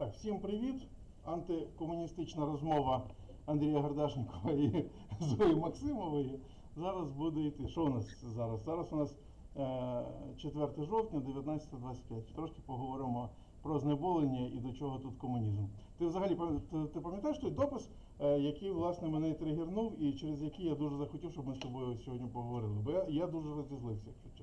Так, всім привіт. Антикомуністична розмова Андрія Гардашникова і Зої Максимової зараз буде йти. Що у нас зараз? Зараз у нас е, 4 жовтня, 19.25. Трошки поговоримо про знеболення і до чого тут комунізм. Ти взагалі ти, пам'ятаєш той допис, е, який власне мене тригернув, і через який я дуже захотів, щоб ми з тобою сьогодні поговорили. Бо я, я дуже розізлився, якщо.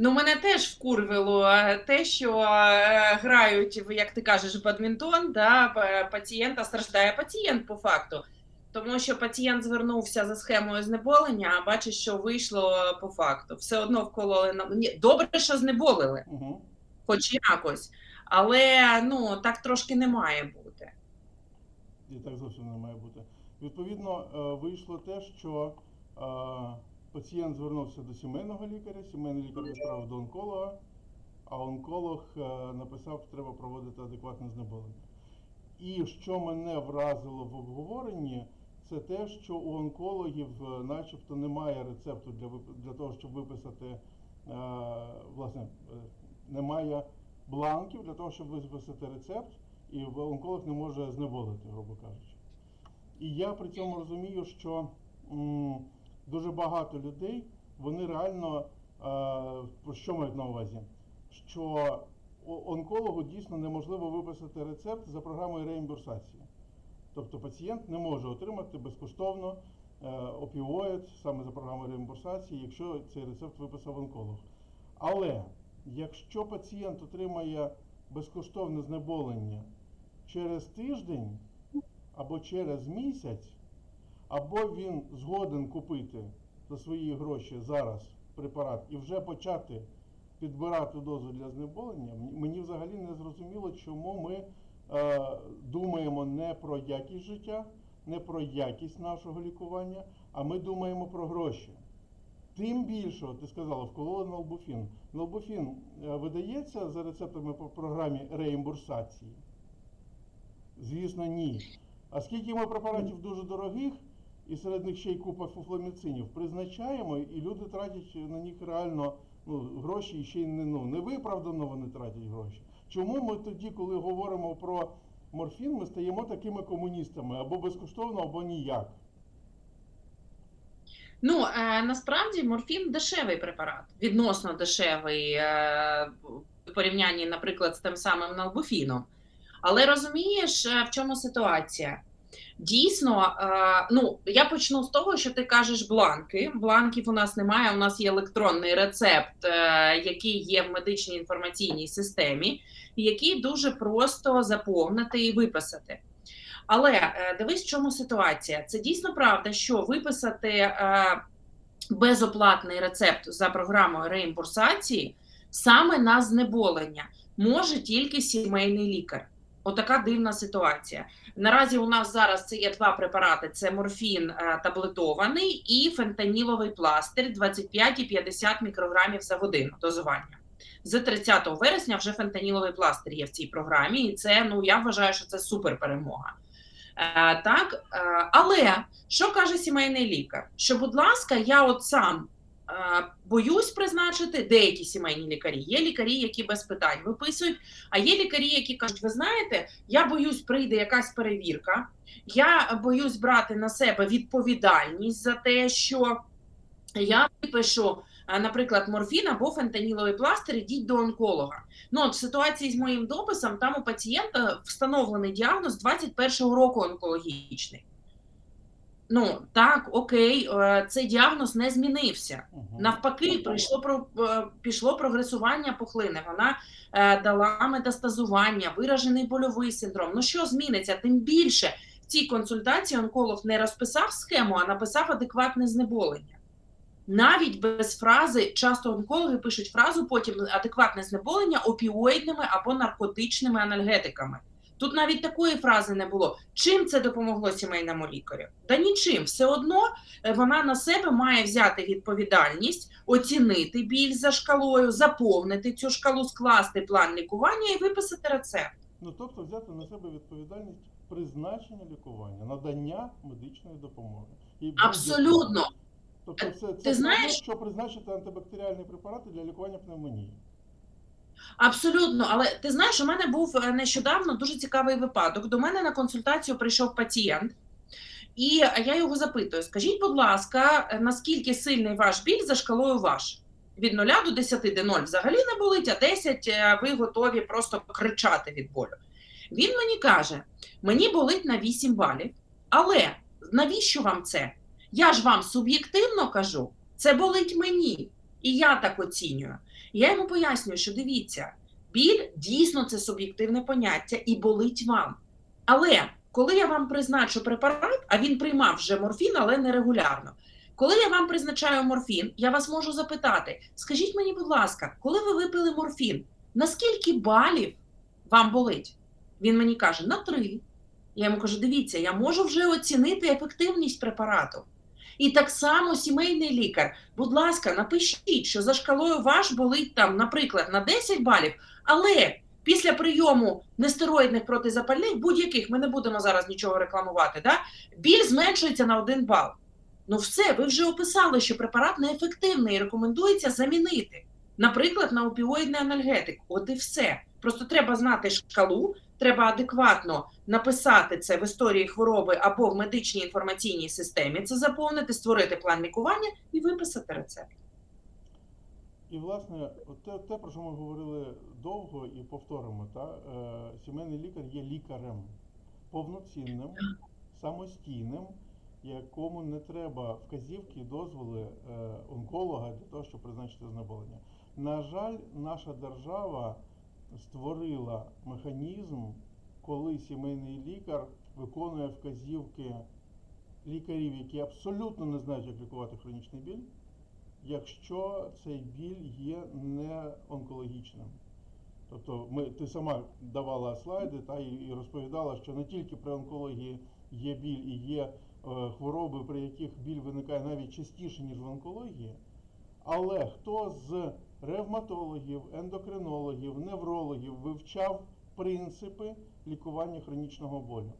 Ну, мене теж вкурвило те, що е, грають, як ти кажеш, бадмінтон, да, пацієнта страждає пацієнт по факту. Тому що пацієнт звернувся за схемою знеболення, а бачиш, що вийшло по факту. Все одно вкололи на добре, що знеболили, Угу. хоч якось. Але ну так трошки не має бути. І так зовсім не має бути. Відповідно, е, вийшло те, що е, пацієнт звернувся до сімейного лікаря, сімейний лікар відправив до онколога, а онколог е, написав, що треба проводити адекватне знеболення. І що мене вразило в обговоренні, це те, що у онкологів е, начебто немає рецепту для, для того, щоб виписати, е, власне, немає бланків для того, щоб виписати рецепт, і онколог не може знеболити, грубо кажучи. І я при цьому розумію, що дуже багато людей, вони реально е, про що мають на увазі? Що онкологу дійсно неможливо виписати рецепт за програмою реімбурсації. Тобто пацієнт не може отримати безкоштовно е, опіоїд саме за програмою реімбурсації, якщо цей рецепт виписав онколог. Але якщо пацієнт отримає безкоштовне знеболення через тиждень або через місяць, або він згоден купити за свої гроші зараз препарат і вже почати підбирати дозу для знеболення, мені взагалі не зрозуміло, чому ми е, думаємо не про якість життя, не про якість нашого лікування, а ми думаємо про гроші. Тим більше, ти сказала, вкололи налбуфін. Налбуфін е, видається за рецептами по програмі реімбурсації? Звісно, ні. А скільки ми препаратів дуже дорогих, і серед них ще й купа фуфломіцинів, призначаємо, і люди тратять на них реально ну, гроші і ще й не, ну, невиправдано вони тратять гроші. Чому ми тоді, коли говоримо про морфін, ми стаємо такими комуністами або безкоштовно, або ніяк? Ну е, насправді морфін дешевий препарат, відносно дешевий е, порівнянні, наприклад, з тим самим налбуфіном. Але розумієш, е, в чому ситуація? Дійсно, е, ну я почну з того, що ти кажеш бланки. Бланків у нас немає. У нас є електронний рецепт, е, який є в медичній інформаційній системі, який дуже просто заповнити і виписати. Але е, дивись, в чому ситуація. Це дійсно правда, що виписати безоплатний рецепт за програмою реімбурсації саме на знеболення може тільки сімейний лікар. Отака дивна ситуація. Наразі у нас зараз це є два препарати: це морфін е, таблетований і фентаніловий пластир 25 і 50 мікрограмів за годину дозування. З 30 вересня вже фентаніловий пластир є в цій програмі, і це ну я вважаю, що це супер перемога. Е, так, е, але що каже сімейний лікар? Що, будь ласка, я от сам боюсь призначити деякі сімейні лікарі. Є лікарі, які без питань виписують, а є лікарі, які кажуть: ви знаєте, я боюсь, прийде якась перевірка, я боюсь брати на себе відповідальність за те, що я випишу, е, наприклад, морфін або фентаніловий пластир, ідіть до онколога. Ну, от в ситуації з моїм дописом, там у пацієнта встановлений діагноз 21-го року онкологічний. Ну, так, окей, е, цей діагноз не змінився. Навпаки, прийшло про е, пішло прогресування пухлини. Вона е, дала метастазування, виражений больовий синдром. Ну що зміниться? Тим більше в цій консультації онколог не розписав схему, а написав адекватне знеболення. Навіть без фрази, часто онкологи пишуть фразу потім адекватне знеболення опіоїдними або наркотичними анальгетиками. Тут навіть такої фрази не було. Чим це допомогло сімейному лікарю? Та нічим. Все одно е, вона на себе має взяти відповідальність, оцінити біль за шкалою, заповнити цю шкалу, скласти план лікування і виписати рецепт. Ну, тобто взяти на себе відповідальність призначення лікування, надання медичної допомоги. І. Абсолютно. Тобто це, це Ти знаєш- що призначити антибактеріальні препарати для лікування пневмонії. Абсолютно, але ти знаєш, у мене був е, нещодавно дуже цікавий випадок. До мене на консультацію прийшов пацієнт, і я його запитую: скажіть, будь ласка, е, наскільки сильний ваш біль за шкалою ваш? Від 0 до 10, де 0 взагалі не болить, а 10 е, ви готові просто кричати від болю. Він мені каже: мені болить на 8 балів, але навіщо вам це? Я ж вам суб'єктивно кажу, це болить мені, і я так оцінюю. Я йому пояснюю, що дивіться, біль дійсно це суб'єктивне поняття і болить вам. Але коли я вам призначу препарат, а він приймав вже морфін, але нерегулярно. Коли я вам призначаю морфін, я вас можу запитати: скажіть мені, будь ласка, коли ви випили морфін, наскільки балів вам болить? Він мені каже, на три. Я йому кажу: дивіться, я можу вже оцінити ефективність препарату. І так само сімейний лікар, будь ласка, напишіть, що за шкалою ваш болить там, наприклад, на 10 балів, але після прийому нестероїдних протизапальних, будь-яких, ми не будемо зараз нічого рекламувати, да? біль зменшується на 1 бал. Ну все, ви вже описали, що препарат неефективний рекомендується замінити. Наприклад, на опіоїдний анальгетик. От і все. Просто треба знати шкалу, треба адекватно написати це в історії хвороби або в медичній інформаційній системі, це заповнити, створити план лікування і виписати рецепт. І, власне, те, те, про що ми говорили довго і повторимо, та, е, сімейний лікар є лікарем повноцінним, самостійним, якому не треба вказівки і дозволи е, онколога для того, щоб призначити знеболення. На жаль, наша держава створила механізм, коли сімейний лікар виконує вказівки лікарів, які абсолютно не знають, як лікувати хронічний біль, якщо цей біль є не онкологічним. Тобто ми, ти сама давала слайди та, і, розповідала, що не тільки при онкології є біль і є е, хвороби, при яких біль виникає навіть частіше, ніж в онкології. Але хто з ревматологів, ендокринологів, неврологів вивчав принципи лікування хронічного болю?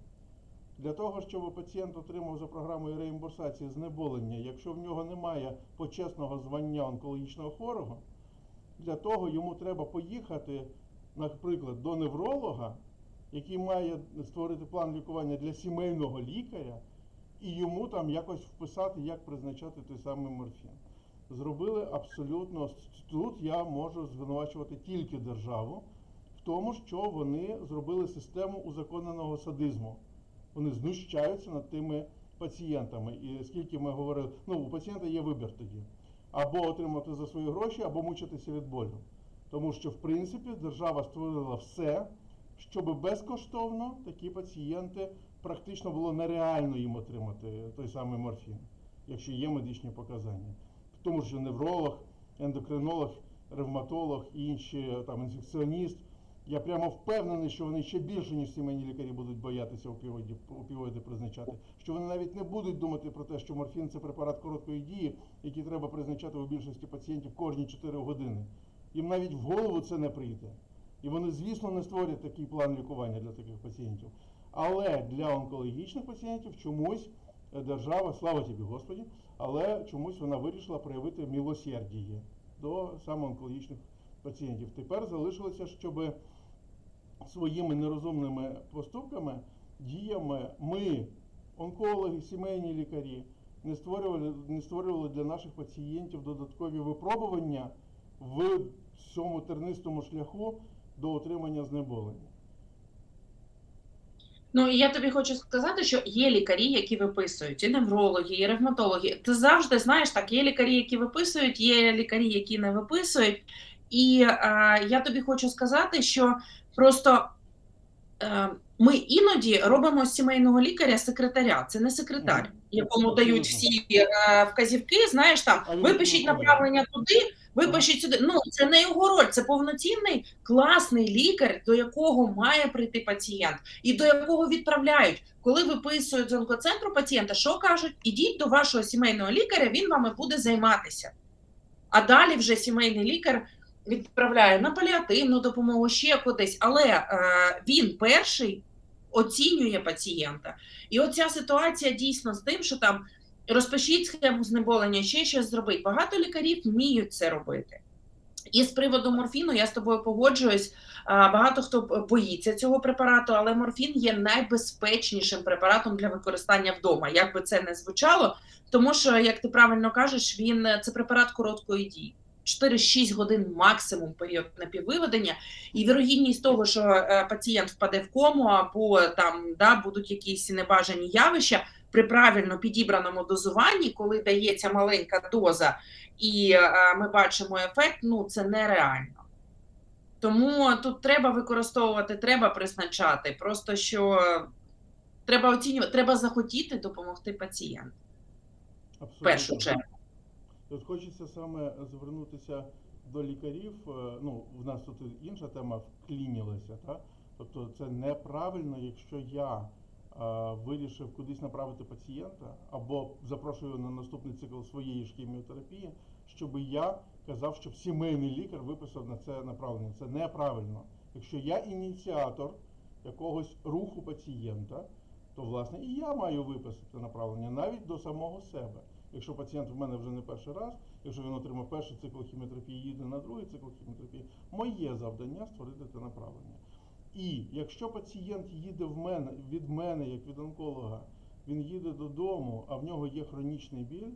Для того, щоб пацієнт отримав за програмою реімбурсації знеболення, якщо в нього немає почесного звання онкологічного хворого, для того йому треба поїхати, наприклад, до невролога, який має створити план лікування для сімейного лікаря, і йому там якось вписати, як призначати той самий морфін. Зробили абсолютно тут я можу звинувачувати тільки державу в тому, що вони зробили систему узаконеного садизму. Вони знущаються над тими пацієнтами. І скільки ми говорили, ну у пацієнта є вибір тоді або отримати за свої гроші, або мучитися від болю. Тому що, в принципі, держава створила все, щоб безкоштовно такі пацієнти практично було нереально їм отримати той самий морфін, якщо є медичні показання. Тому що невролог, ендокринолог, ревматолог, і інші там інфекціоніст. Я прямо впевнений, що вони ще більше, ніж сімейні лікарі, будуть боятися опіоїдів, опіоїди призначати. Що вони навіть не будуть думати про те, що морфін це препарат короткої дії, який треба призначати у більшості пацієнтів кожні 4 години. Їм навіть в голову це не прийде. І вони, звісно, не створять такий план лікування для таких пацієнтів. Але для онкологічних пацієнтів чомусь держава, слава тобі, Господі, але чомусь вона вирішила проявити милосердіє до саме онкологічних пацієнтів. Тепер залишилося, щоб своїми нерозумними поступками, діями ми, онкологи, сімейні лікарі, не створювали, не створювали для наших пацієнтів додаткові випробування в цьому тернистому шляху до отримання знеболення. Ну і я тобі хочу сказати, що є лікарі, які виписують, і неврологи, і ревматологи. Ти завжди знаєш, так, є лікарі, які виписують, є лікарі, які не виписують. І е, я тобі хочу сказати, що просто е, ми іноді робимо з сімейного лікаря секретаря. Це не секретар, якому дають всі е, вказівки. Знаєш, там випишіть направлення туди, випишіть сюди. Ну це не його роль, це повноцінний класний лікар, до якого має прийти пацієнт, і до якого відправляють. Коли виписують з онкоцентру пацієнта, що кажуть? Ідіть до вашого сімейного лікаря, він вами буде займатися. А далі вже сімейний лікар відправляє на паліативну допомогу ще кудись, але е, він перший оцінює пацієнта. І оця ситуація дійсно з тим, що там розпишіть схему знеболення, ще щось зробить. Багато лікарів вміють це робити. І з приводу морфіну я з тобою погоджуюсь. Багато хто боїться цього препарату, але морфін є найбезпечнішим препаратом для використання вдома, як би це не звучало. Тому що, як ти правильно кажеш, він це препарат короткої дії. 4-6 годин максимум період напіввиведення, і вірогідність того, що е, пацієнт впаде в кому або там да, будуть якісь небажані явища при правильно підібраному дозуванні, коли дається маленька доза, і е, ми бачимо ефект, ну це нереально. Тому тут треба використовувати, треба призначати. Просто що треба оцінювати, треба захотіти допомогти пацієнту в першу чергу. От хочеться саме звернутися до лікарів. Е, Ну, в нас тут інша тема вклінілася, та? Тобто це неправильно, якщо я е, вирішив кудись направити пацієнта або запрошую на наступний цикл своєї ж хіміотерапії, щоб я казав, щоб сімейний лікар виписав на це направлення. Це неправильно. Якщо я ініціатор якогось руху пацієнта, то власне і я маю виписати направлення навіть до самого себе. Якщо пацієнт в мене вже не перший раз, якщо він отримав перший цикл хіміотерапії, їде на другий цикл хіміотерапії, моє завдання створити те направлення. І якщо пацієнт їде в мене від мене, як від онколога, він їде додому, а в нього є хронічний біль,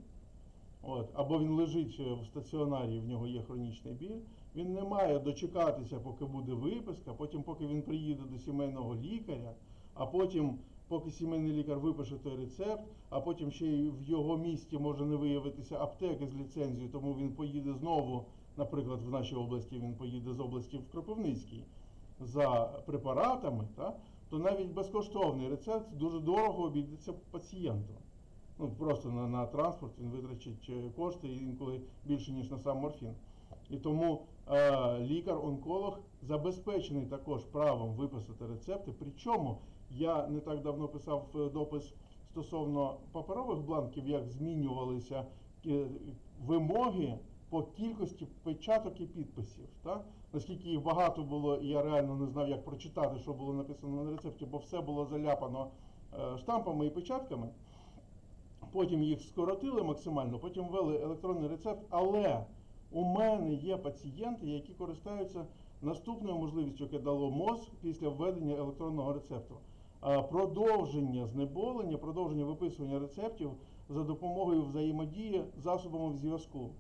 от, або він лежить в стаціонарі, в нього є хронічний біль, він не має дочекатися, поки буде виписка, потім, поки він приїде до сімейного лікаря, а потім, поки сімейний лікар випише той рецепт, а потім ще й в його місті може не виявитися аптеки з ліцензією, тому він поїде знову, наприклад, в нашій області він поїде з області в Кропивницький за препаратами, та, то навіть безкоштовний рецепт дуже дорого обійдеться пацієнту. Ну, просто на, на транспорт він витрачить е, кошти інколи більше, ніж на сам морфін. І тому е, лікар-онколог забезпечений також правом виписати рецепти. Причому я не так давно писав е, допис стосовно паперових бланків, як змінювалися е, вимоги по кількості печаток і підписів. Так? Наскільки їх багато було, і я реально не знав, як прочитати, що було написано на рецепті, бо все було заляпано е, штампами і печатками. Потім їх скоротили максимально, потім ввели електронний рецепт. Але у мене є пацієнти, які користуються наступною можливістю, яке дало МОЗ після введення електронного рецепту. Продовження знеболення, продовження виписування рецептів за допомогою взаємодії засобами зв'язку.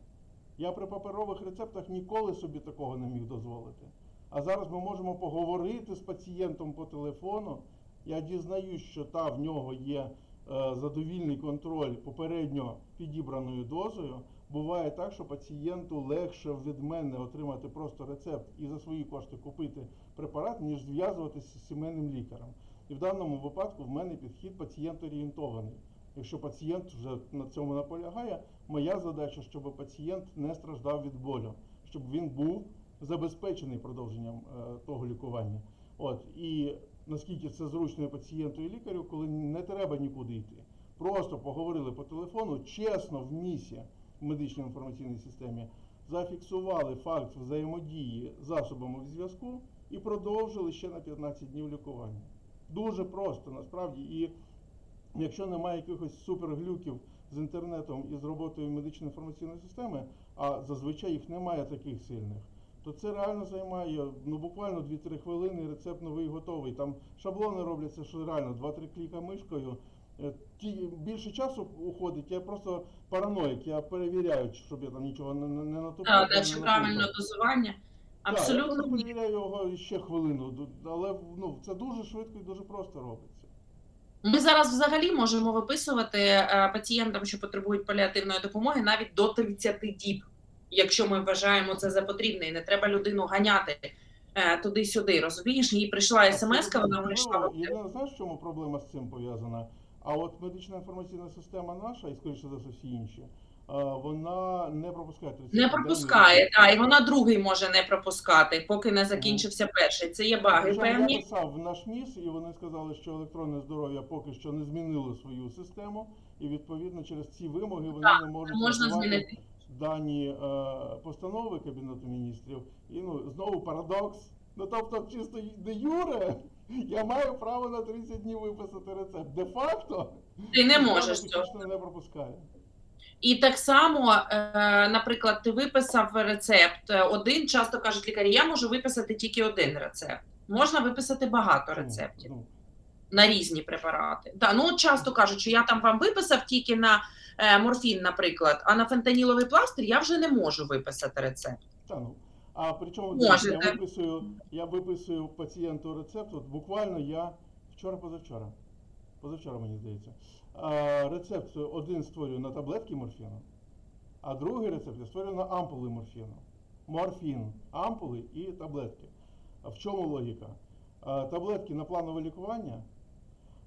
Я при паперових рецептах ніколи собі такого не міг дозволити. А зараз ми можемо поговорити з пацієнтом по телефону. Я дізнаюсь, що та в нього є е, задовільний контроль попередньо підібраною дозою. Буває так, що пацієнту легше від мене отримати просто рецепт і за свої кошти купити препарат, ніж зв'язуватися з сімейним лікарем. І в даному випадку в мене підхід пацієнт орієнтований. Якщо пацієнт вже на цьому наполягає, моя задача, щоб пацієнт не страждав від болю, щоб він був забезпечений продовженням е, того лікування. От і наскільки це зручно пацієнту і лікарю, коли не треба нікуди йти. Просто поговорили по телефону, чесно в місі в медичній інформаційній системі, зафіксували факт взаємодії засобами зв'язку і продовжили ще на 15 днів лікування. Дуже просто насправді. І якщо немає якихось суперглюків з інтернетом і з роботою медичної інформаційної системи, а зазвичай їх немає таких сильних, то це реально займає ну буквально 2-3 хвилини, і рецепт новий готовий. Там шаблони робляться, що реально 2-3 кліка мишкою. Е, Ті більше часу уходить, я просто параноїк, я перевіряю, щоб я там нічого не, не, не натупив. Так, не чи наплутав. правильно дозування. Так, Абсолютно я перевіряю його ще хвилину, але ну, це дуже швидко і дуже просто робиться. Ми зараз взагалі можемо виписувати е, пацієнтам, що потребують паліативної допомоги, навіть до 30 діб, якщо ми вважаємо це за потрібне, і не треба людину ганяти е, туди-сюди. Розумієш, їй прийшла смс, вона прийшла. в знаю, в чому проблема з цим пов'язана? А от медична інформаційна система наша, і скоріше за все всі інші, вона не пропускає 30 Не пропускає, так, і вона другий може не пропускати, поки не закінчився перший. Це є баги Я певні. писав в наш МІС, і вони сказали, що електронне здоров'я поки що не змінило свою систему, і відповідно через ці вимоги вони Так, не можуть Можна змінити. дані е, постанови Кабінету міністрів. І ну знову парадокс. Ну тобто, чисто де юре, я маю право на 30 днів виписати рецепт. Де-факто Ти не можеш цього. не пропускає. І так само, е, наприклад, ти виписав рецепт е, один, часто кажуть лікарі, я можу виписати тільки один рецепт. Можна виписати багато рецептів Ну, на різні препарати. Да, ну часто кажуть, що я там вам виписав тільки на е, морфін, наприклад, а на фентаніловий пластир я вже не можу виписати рецепт. Ну. А причому Можете. я виписую, я виписую пацієнту рецепт. От буквально я вчора позавчора. Позавчора мені здається. А, рецепт один створюю на таблетки морфіну, а другий рецепт я створюю на ампули морфіну. Морфін, ампули і таблетки. В чому логіка? Таблетки на планове лікування,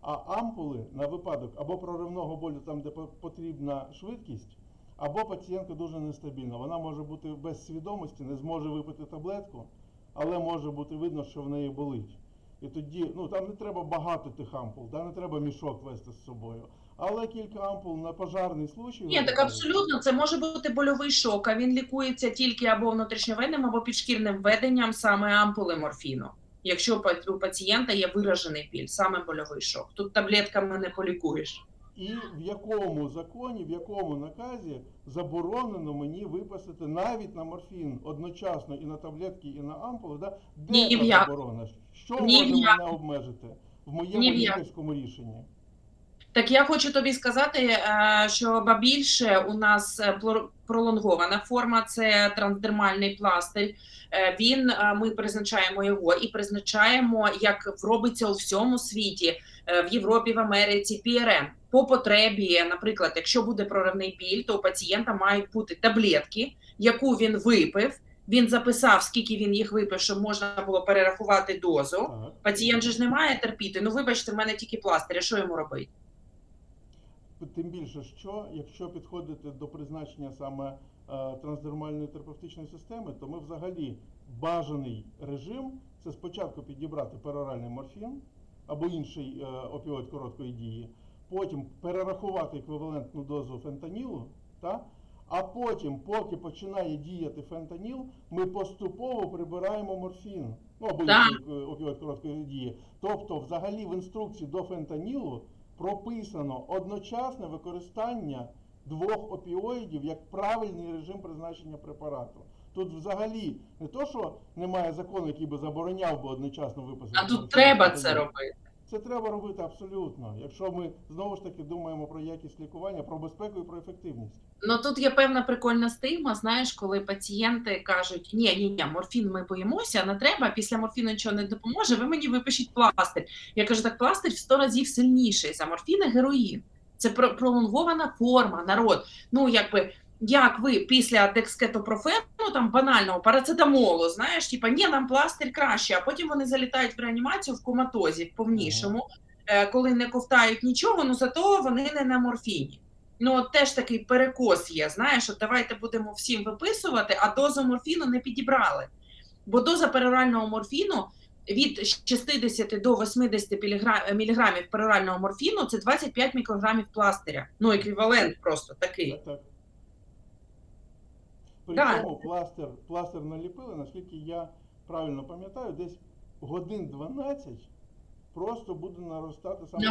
а ампули на випадок або проривного болю, там, де потрібна швидкість, або пацієнтка дуже нестабільна. Вона може бути без свідомості, не зможе випити таблетку, але може бути видно, що в неї болить. І тоді, ну там не треба багато тих ампул, да, не треба мішок вести з собою. Але кілька ампул на пожарний случай. Ні, так абсолютно, це може бути больовий шок, а він лікується тільки або внутрішньовенним, або підшкірним введенням саме ампули морфіну. Якщо у пацієнта є виражений біль, саме больовий шок. Тут таблетками не полікуєш. І в якому законі, в якому наказі заборонено мені виписати навіть на морфін одночасно і на таблетки, і на ампули, да? де Ні заборона? Що Ні може мене обмежити в моєму лікарському рішенні? Так я хочу тобі сказати, е, що ба більше у нас е, пролонгована форма це трансдермальний пластир. Е, Він ми призначаємо його і призначаємо, як робиться у всьому світі, в Європі, в Америці, ПРН. По потребі, наприклад, якщо буде проривний біль, то у пацієнта мають бути таблетки, яку він випив. Він записав, скільки він їх випив, щоб можна було перерахувати дозу. Пацієнт же ж не має терпіти. Ну, вибачте, в мене тільки пластир. Що йому робити? Тим більше, що якщо підходити до призначення саме е, трансдермальної терапевтичної системи, то ми взагалі бажаний режим це спочатку підібрати пероральний морфін або інший е, опіоїд короткої дії, потім перерахувати еквівалентну дозу фентанілу, та? а потім, поки починає діяти фентаніл, ми поступово прибираємо морфін, ну або е, опіоїд короткої дії. Тобто, взагалі в інструкції до фентанілу прописано одночасне використання двох опіоїдів як правильний режим призначення препарату. Тут взагалі не то, що немає закону, який би забороняв би одночасно виписати. А тут треба це робити. Це треба робити абсолютно. Якщо ми знову ж таки думаємо про якість лікування, про безпеку і про ефективність. Ну тут є певна прикольна стигма, знаєш, коли пацієнти кажуть: ні, ні, ні, морфін ми боїмося, не треба. Після морфіну нічого не допоможе. Ви мені випишіть пластир. Я кажу, так пластир в 100 разів сильніший за морфін героїн. Це про- пролонгована форма, народ. Ну якби. Як ви після декскетопрофену, там банального парацетамолу, знаєш, типа ні, нам пластир краще, а потім вони залітають в реанімацію в коматозі, в повнішому, е, коли не ковтають нічого, ну зато вони не на морфіні. Ну, от теж такий перекос є. Знаєш, от давайте будемо всім виписувати, а дозу морфіну не підібрали. Бо доза перорального морфіну від 60 до 80 міліграмів перорального морфіну це 25 мікрограмів пластиря. Ну, еквівалент просто такий. Так, так. При Так. цьому пластир, пластир наліпили, наскільки я правильно пам'ятаю, десь годин 12 просто буде наростати саме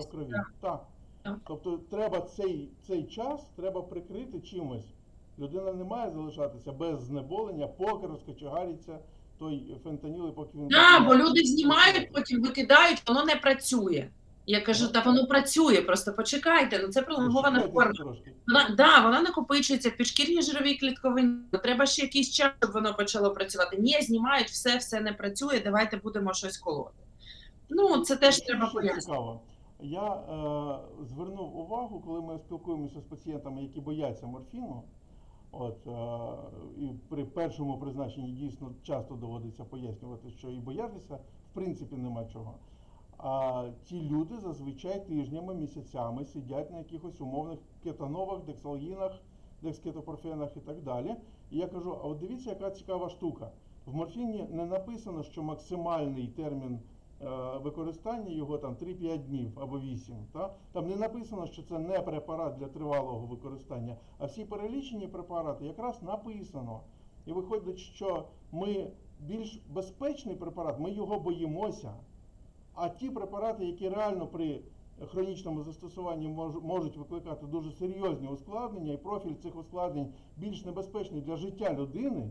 в крові. так. Так. Так. Тобто треба цей, цей час треба прикрити чимось. Людина не має залишатися без знеболення, поки розкочегариться той фентаніл, і поки він Да, бо люди знімають, потім викидають, воно не працює. Я кажу, та воно працює, просто почекайте. Ну це пролонгована форма. Вона да, вона накопичується в підшкірній жировій клітковині. Треба ще якийсь час, щоб воно почало працювати. Ні, знімають все, все не працює. Давайте будемо щось колоти. Ну це теж Що треба пояснити. цікаво. Я е, звернув увагу, коли ми спілкуємося з пацієнтами, які бояться морфіну. От, е, і при першому призначенні дійсно часто доводиться пояснювати, що і боятися в принципі нема чого. А ті люди зазвичай тижнями, місяцями сидять на якихось умовних кетановах, дексалгінах, декскетопрофенах і так далі. І я кажу: а от дивіться, яка цікава штука. В морфіні не написано, що максимальний термін е, використання його там 3-5 днів або 8. Та? Там не написано, що це не препарат для тривалого використання, а всі перелічені препарати якраз написано. І виходить, що ми більш безпечний препарат, ми його боїмося. А ті препарати, які реально при хронічному застосуванні мож- можуть викликати дуже серйозні ускладнення, і профіль цих ускладнень більш небезпечний для життя людини.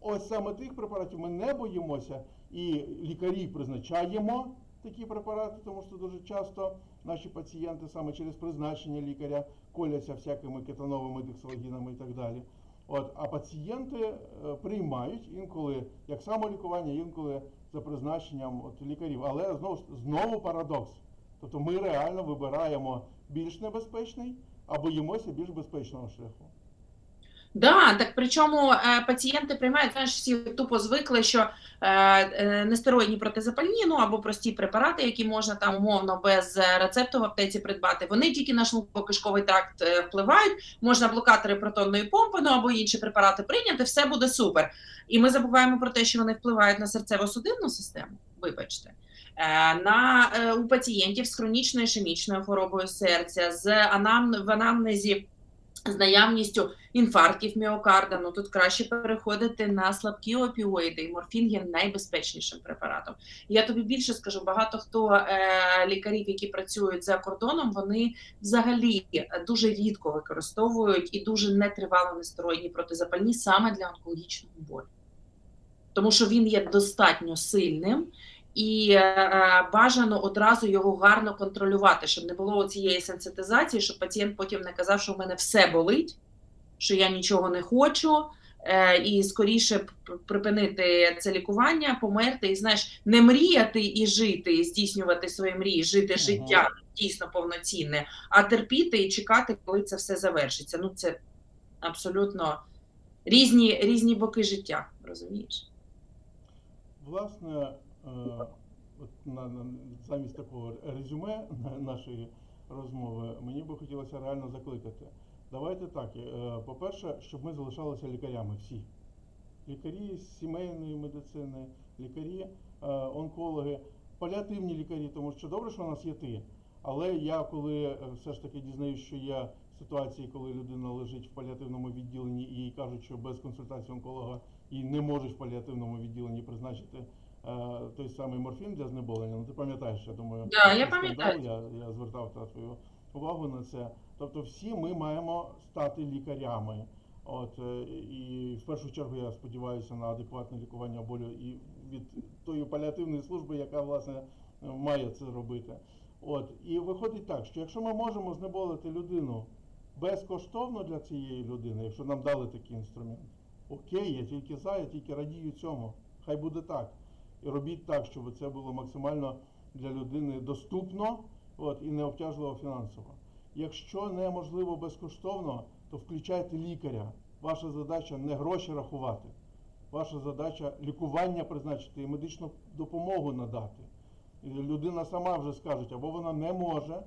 Ось саме тих препаратів ми не боїмося, і лікарі призначаємо такі препарати, тому що дуже часто наші пацієнти саме через призначення лікаря коляться всякими кетановими дексалогінами і так далі. От, а пацієнти е, приймають інколи як самолікування, інколи за призначенням от, лікарів. Але знову знову парадокс. Тобто ми реально вибираємо більш небезпечний, а боїмося більш безпечного шляху. Да, так причому е, пацієнти приймають, знаєш, всі тупо звикли, що е, е, нестероїдні протизапальні, ну або прості препарати, які можна там умовно без рецепту в аптеці придбати, вони тільки на шлунково-кишковий тракт е, впливають. Можна блокатори протонної помпи, ну або інші препарати прийняти, все буде супер. І ми забуваємо про те, що вони впливають на серцево-судинну систему. Вибачте. Е, На е, у пацієнтів з хронічною ішемічною хворобою серця, з анам, в анамнезі з наявністю інфарктів міокарда, ну тут краще переходити на слабкі опіоїди, і морфін є найбезпечнішим препаратом. Я тобі більше скажу, багато хто е, лікарів, які працюють за кордоном, вони взагалі дуже рідко використовують і дуже нетривало нестероїдні протизапальні саме для онкологічного болю. Тому що він є достатньо сильним і е, бажано одразу його гарно контролювати, щоб не було цієї сенситизації, щоб пацієнт потім не казав, що в мене все болить, що я нічого не хочу, е, і скоріше припинити це лікування, померти, і знаєш, не мріяти і жити, і здійснювати свої мрії, жити Мгм. життя дійсно повноцінне, а терпіти і чекати, коли це все завершиться. Ну це абсолютно різні, різні боки життя, розумієш? Власне, от на, на, замість такого резюме нашої розмови, мені би хотілося реально закликати. Давайте так. е, По-перше, щоб ми залишалися лікарями всі. Лікарі з сімейної медицини, лікарі, е, онкологи, паліативні лікарі, тому що добре, що у нас є ти. Але я коли е, все ж таки дізнаюсь, що є ситуації, коли людина лежить в паліативному відділенні і їй кажуть, що без консультації онколога їй не можуть в паліативному відділенні призначити е, той самий морфін для знеболення. Ну ти пам'ятаєш, я думаю, Да, я пам'ятаю. Я, я звертав та твою увагу на це. Тобто, всі ми маємо стати лікарями. От е, і в першу чергу я сподіваюся на адекватне лікування болю і від тої паліативної служби, яка власне має це робити. От і виходить так, що якщо ми можемо знеболити людину безкоштовно для цієї людини, якщо нам дали такий інструмент, окей, я тільки за, я тільки радію цьому. Хай буде так. І робіть так, щоб це було максимально для людини доступно от, і не обтяжливо фінансово. Якщо неможливо безкоштовно, то включайте лікаря. Ваша задача не гроші рахувати. Ваша задача лікування призначити і медичну допомогу надати. І людина сама вже скаже, або вона не може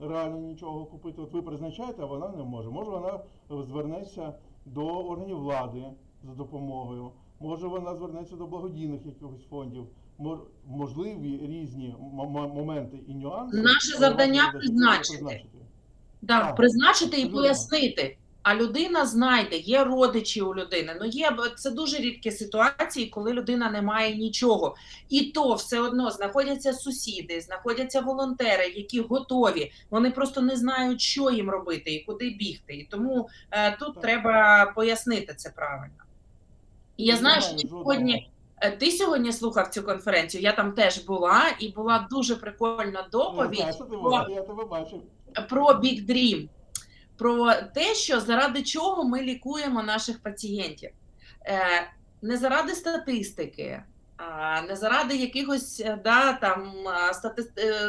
реально нічого купити. От ви призначаєте, а вона не може. Може вона звернеться до органів влади за допомогою, може вона звернеться до благодійних якихось фондів. Мож- Можливі різні моменти і нюанси. Наше завдання призначити. призначити. Да, Так, призначити і пояснити. А людина знайде, є родичі у людини. Ну є це дуже рідкі ситуації, коли людина не має нічого. І то все одно знаходяться сусіди, знаходяться волонтери, які готові. Вони просто не знають, що їм робити і куди бігти. І тому е, тут Так. треба пояснити це правильно. І я знаю, що сьогодні. е, Ти сьогодні слухав цю конференцію. Я там теж була, і була дуже прикольна Я доповідь знаю, про я тебе бачив. про Big Dream, про те, що заради чого ми лікуємо наших пацієнтів. Е, Не заради статистики, а не заради якихось е, да, там, стати,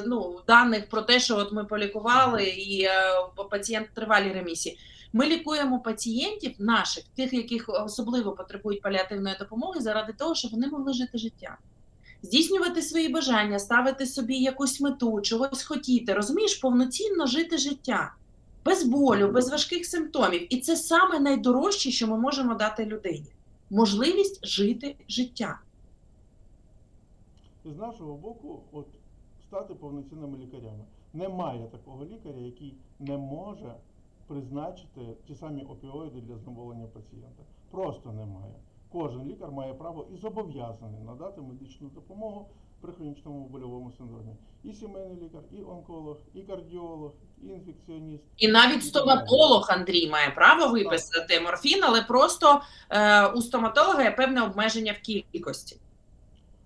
ну, даних про те, що от ми полікували і пацієнт в тривалій ремісії. Ми лікуємо пацієнтів наших, тих, яких особливо потребують паліативної допомоги, заради того, щоб вони могли жити життя. Здійснювати свої бажання, ставити собі якусь мету, чогось хотіти, розумієш, повноцінно жити життя без болю, без важких симптомів. І це саме найдорожче, що ми можемо дати людині можливість жити життя. З нашого боку, от стати повноцінними лікарями. Немає такого лікаря, який не може призначити ті самі опіоїди для знеболення пацієнта. Просто немає. Кожен лікар має право і зобов'язаний надати медичну допомогу при хронічному больовому синдромі. І сімейний лікар, і онколог, і кардіолог, і інфекціоніст. І навіть стоматолог Андрій має право виписати морфін, але просто е, у стоматолога є певне обмеження в кількості.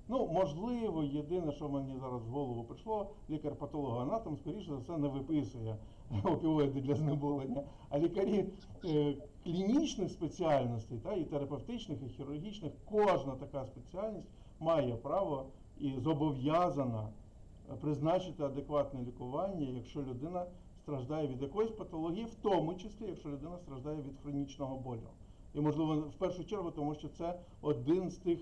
Ну, можливо, єдине, що мені зараз в голову прийшло, лікар-патологоанатом, скоріше за все, не виписує опіоїди для знеболення. А лікарі е, клінічних спеціальностей, та, і терапевтичних, і хірургічних, кожна така спеціальність має право і зобов'язана призначити адекватне лікування, якщо людина страждає від якоїсь патології, в тому числі, якщо людина страждає від хронічного болю. І, можливо, в першу чергу, тому що це один з тих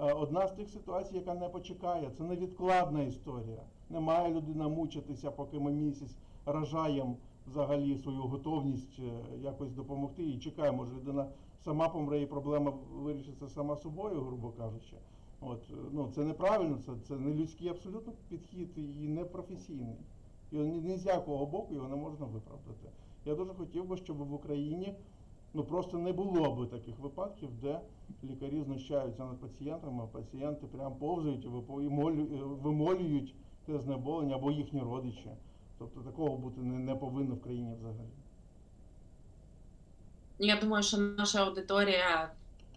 Е, одна з тих ситуацій, яка не почекає. Це невідкладна історія. Не має людина мучитися, поки ми місяць ражаємо взагалі свою готовність е, якось допомогти і чекає, може людина сама помре і проблема вирішиться сама собою, грубо кажучи. От, е, ну, це неправильно, це, це не людський абсолютно підхід і не професійний. І ні, ні з якого боку його не можна виправдати. Я дуже хотів би, щоб в Україні ну просто не було би таких випадків, де лікарі знущаються над пацієнтами, а пацієнти прям повзають і е, вимолюють те знеболення або їхні родичі. Тобто такого бути не, не повинно в країні взагалі. Я думаю, що наша аудиторія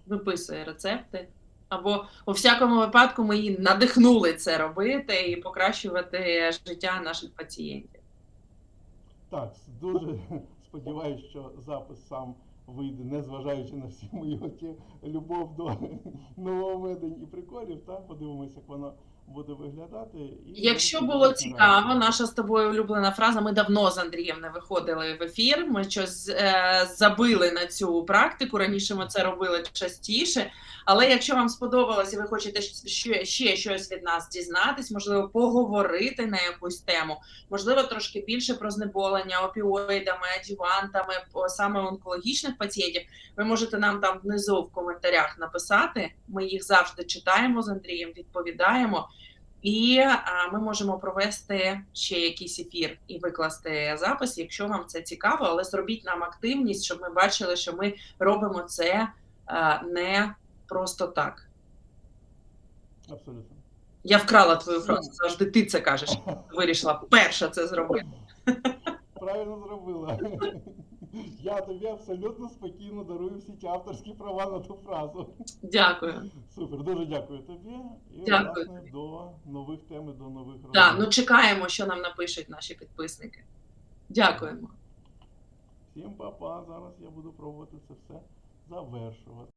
виписує рецепти. Або у всякому випадку ми її надихнули це робити і покращувати життя наших пацієнтів. Так, дуже сподіваюся, що запис сам вийде, незважаючи на всі мої оті любов до нововведень і приколів. Та подивимося, як воно буде виглядати. І Якщо було цікаво, наша з тобою улюблена фраза. Ми давно з Андрієм не виходили в ефір. Ми щось е, забили на цю практику. Раніше ми це робили частіше. Але якщо вам сподобалось і ви хочете ще, ще щось від нас дізнатись, можливо, поговорити на якусь тему, можливо, трошки більше про знеболення опіоїдами, адювантами, саме онкологічних пацієнтів, ви можете нам там внизу в коментарях написати. Ми їх завжди читаємо з Андрієм, відповідаємо. І а, ми можемо провести ще якийсь ефір і викласти запис, якщо вам це цікаво, але зробіть нам активність, щоб ми бачили, що ми робимо це а, не просто так. Абсолютно. Я вкрала твою фразу, завжди ти це кажеш. Вирішила перша це зробити. Правильно зробила. Я тобі абсолютно спокійно дарую всі ті авторські права на ту фразу. Дякую. Супер, дуже дякую тобі. І Дякую власне до нових тем і до нових розмов. Так, ну чекаємо, що нам напишуть наші підписники. Дякуємо. Всім па-па. Зараз я буду пробувати це все завершувати.